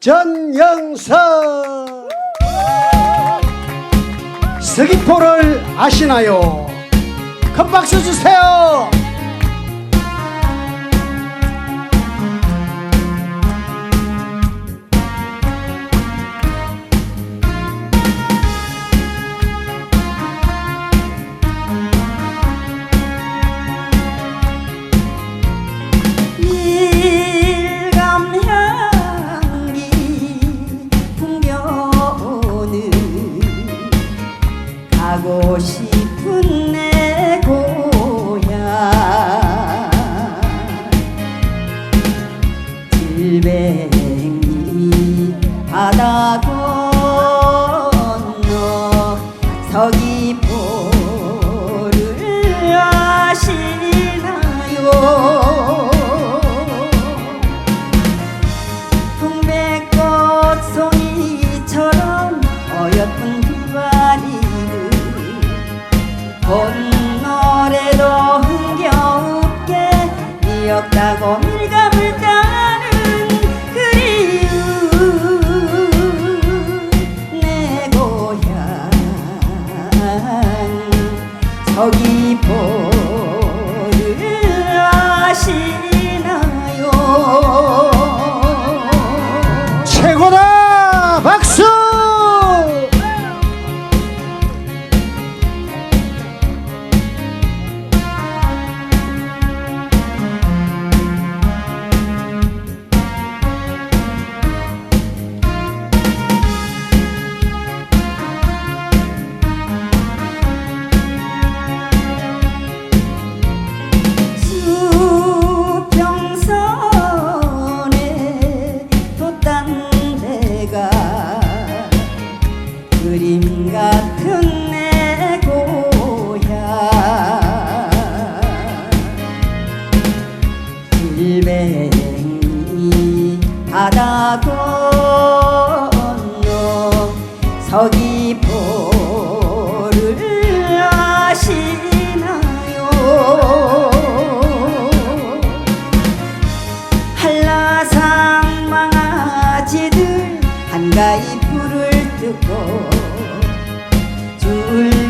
전영석 서귀포를 아시나요? 큰 박수 주세요. 가고 싶은 내 고향. 질뱅이 바다 건너 서귀포를 아시나요? 동백꽃 송이처럼 어여쁜 봄노래도 흥겨웁게 미역다고 밀감을 따는 그리움 내 고향 서귀포 그림 같은 내 고향. 질뱅이 바다 건너 서귀 soon